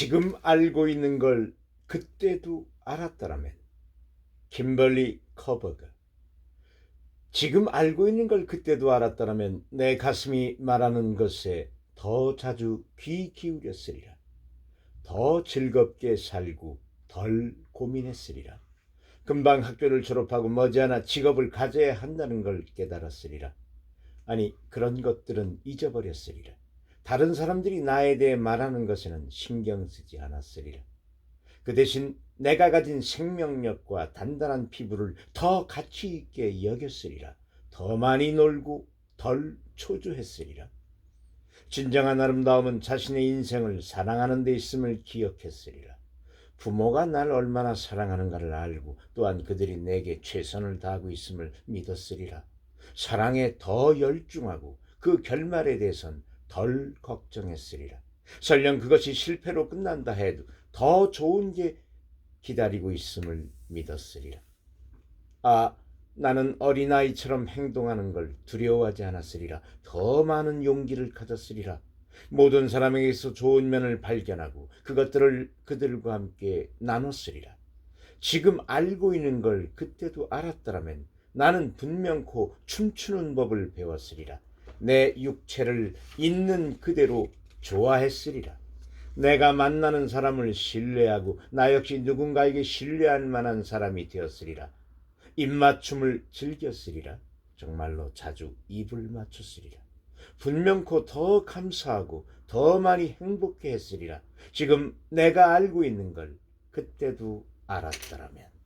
지금 알고 있는 걸 그때도 알았더라면 김벌리 커버가 지금 알고 있는 걸 그때도 알았더라면 내 가슴이 말하는 것에 더 자주 귀 기울였으리라. 더 즐겁게 살고 덜 고민했으리라. 금방 학교를 졸업하고 머지않아 직업을 가져야 한다는 걸 깨달았으리라. 아니 그런 것들은 잊어버렸으리라. 다른 사람들이 나에 대해 말하는 것에는 신경 쓰지 않았으리라. 그 대신 내가 가진 생명력과 단단한 피부를 더 가치 있게 여겼으리라. 더 많이 놀고 덜 초조했으리라. 진정한 아름다움은 자신의 인생을 사랑하는 데 있음을 기억했으리라. 부모가 날 얼마나 사랑하는가를 알고 또한 그들이 내게 최선을 다하고 있음을 믿었으리라. 사랑에 더 열중하고 그 결말에 대해선 덜 걱정했으리라. 설령 그것이 실패로 끝난다 해도 더 좋은 게 기다리고 있음을 믿었으리라. 아, 나는 어린아이처럼 행동하는 걸 두려워하지 않았으리라. 더 많은 용기를 가졌으리라. 모든 사람에게서 좋은 면을 발견하고 그것들을 그들과 함께 나눴으리라. 지금 알고 있는 걸 그때도 알았더라면 나는 분명코 춤추는 법을 배웠으리라. 내 육체를 있는 그대로 좋아했으리라. 내가 만나는 사람을 신뢰하고 나 역시 누군가에게 신뢰할 만한 사람이 되었으리라. 입맞춤을 즐겼으리라. 정말로 자주 입을 맞췄으리라. 분명코 더 감사하고 더 많이 행복해 했으리라. 지금 내가 알고 있는 걸 그때도 알았더라면.